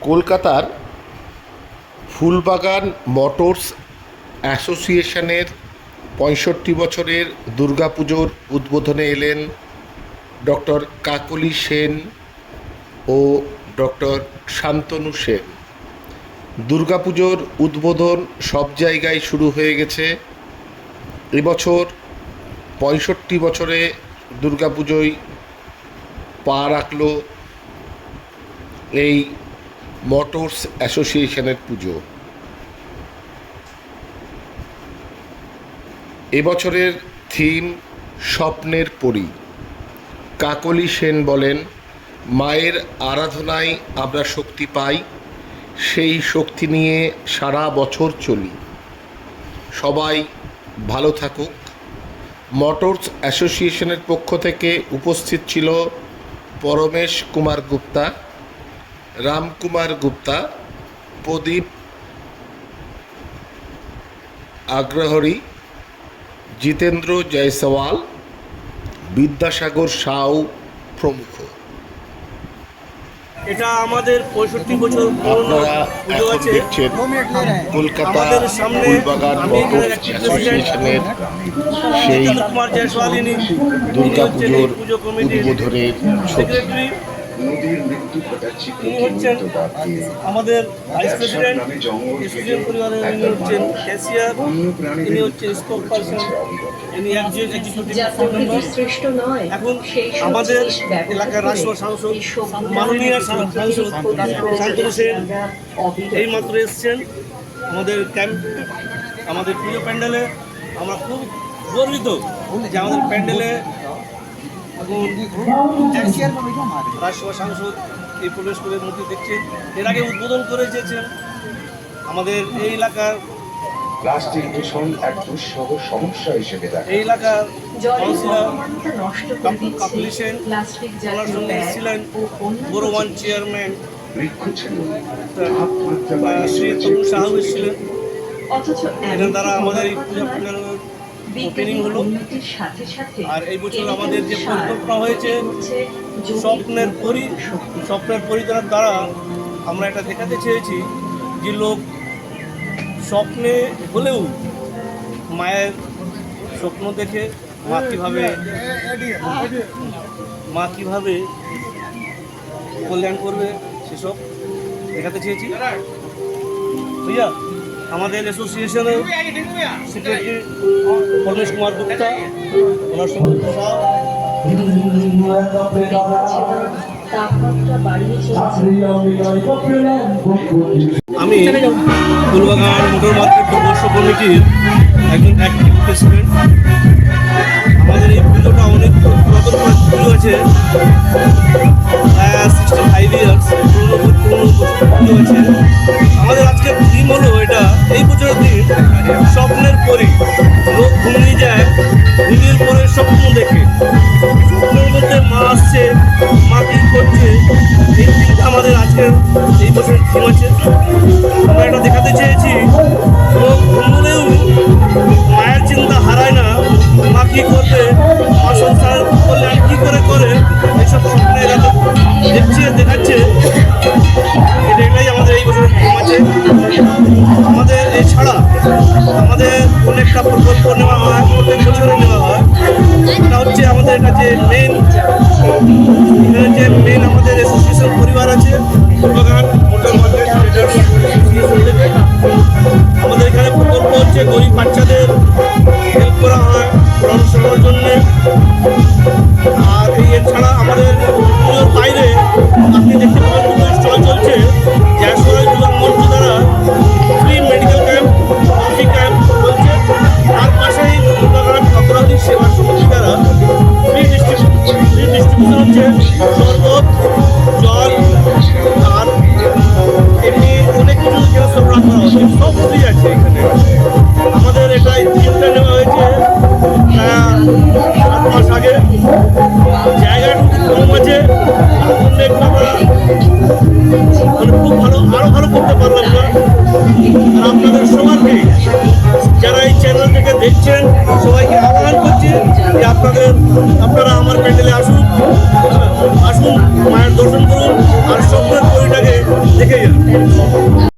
কলকাতার ফুলবাগান মোটরস অ্যাসোসিয়েশনের পঁয়ষট্টি বছরের দুর্গাপুজোর উদ্বোধনে এলেন ডক্টর কাকলি সেন ও ডক্টর শান্তনু সেন। দুর্গাপুজোর উদ্বোধন সব জায়গায় শুরু হয়ে গেছে। এবছর পঁয়ষট্টি বছরে দুর্গাপুজোয় পা রাখল এই মোটরস অ্যাসোসিয়েশনের পুজো। এবছরের থিম স্বপ্নের পরী। কাকলি সেন বলেন, মায়ের আরাধনায় আমরা শক্তি পাই, সেই শক্তি নিয়ে সারা বছর চলি। সবাই ভালো থাকুক। মোটরস অ্যাসোসিয়েশনের পক্ষ থেকে উপস্থিত ছিল পরমেশ কুমার গুপ্তা। রামকুমার গুপ্তা প্রদীপ আগ্রহরী জিতেন্দ্র জয়সওয়াল বিদ্যাসাগর সাউ প্রমুখ। এটা আমাদের পঁয়ষট্টি বছর আপনারা এখন দেখছেন কলকাতা ফুলবাগান অ্যাসোসিয়েশনের সেই দুর্গাপুজোর উদ্বোধনের ছবি। নদীর মৃত্যু ঘটাচ্ছি তিনি হচ্ছেন আমাদের ভাইস প্রেসিডেন্ট স্টুডেন্ট পরিবারের ইনি হচ্ছেন ক্যাশিয়ার ইনি হচ্ছেন স্পোক পার্সন ইনি একজন এক্সিকিউটিভ নয় এখন আমাদের এলাকার করে রাষ্ট্র সাংসদ মাননীয় সাংসদ শান্তনু সেন এই মাত্র এসছেন। আমাদের ক্যাম্প আমাদের পুজো প্যান্ডেলে আমরা খুব গর্বিত যে আমাদের প্যান্ডেলে রাষ্ট্রসভা সাংসদ এই প্রবেশ করে মূর্তি দেখছেন এর আগে উদ্বোধন করে যেছেন আমাদের এই এলাকার প্লাস্টিক দূষণ এক দুঃসহ সমস্যা হিসেবে দেখা এই এলাকার কাপুলি সেন, চেয়ারম্যান আমাদের এই পূজা ওপেনিং হলো। আর এই বছর আমাদের যে পরিকল্পনা হয়েছে স্বপ্নের পরি স্বপ্নের পরিচালনার দ্বারা আমরা এটা দেখাতে চেয়েছি যে লোক স্বপ্নে হলেও মায়ের স্বপ্ন দেখে মা কীভাবে মা কীভাবে কল্যাণ করবে সেসব দেখাতে চেয়েছি। বুঝা আমাদের অ্যাসোসিয়েশনের সেক্রেটারি পরমেশ কুমার গুপ্তা ওনার আমি ফুলবাগান মোটর মার্কেট বর্ষ কমিটির একজন অ্যাক্টিভ প্রেসিডেন্ট আমাদের এই পুজোটা অনেক পুরাতন পুজো আছে সিক্সটি ফাইভ ইয়ার্স পুরনো পুরনো পুজো আছে আমাদের আজকের থিম হলো আমাদের আজকের এই বছরের থিম আছে আমরা এটা দেখাতে চেয়েছি লোক মায়ের চিন্তা হারায় না, মা কী করবে, মা সংসার কল্যাণ কী করে করে এইসব স্বপ্নে এরা দেখছে, দেখাচ্ছে। এটা এটাই আমাদের এই বছরের থিম আছে আমাদের এছাড়া আমাদের অনেকটা প্রকল্প নেওয়া হয়, প্রত্যেক বছরে বাচ্চাদের হেল্প করা হয় পড়াশোনার জন্যে খুব ভালো ভালো করতে পারলাম না আপনাদের সবাইকে যারা এই চ্যানেল থেকে দেখছেন সবাইকে আহ্বান করছি যে আপনাদের আপনারা আমার প্যান্ডেলে আসুন আসুন, মায়ের দর্শন করুন আর স্বপ্নের পরিটাকে দেখে যান।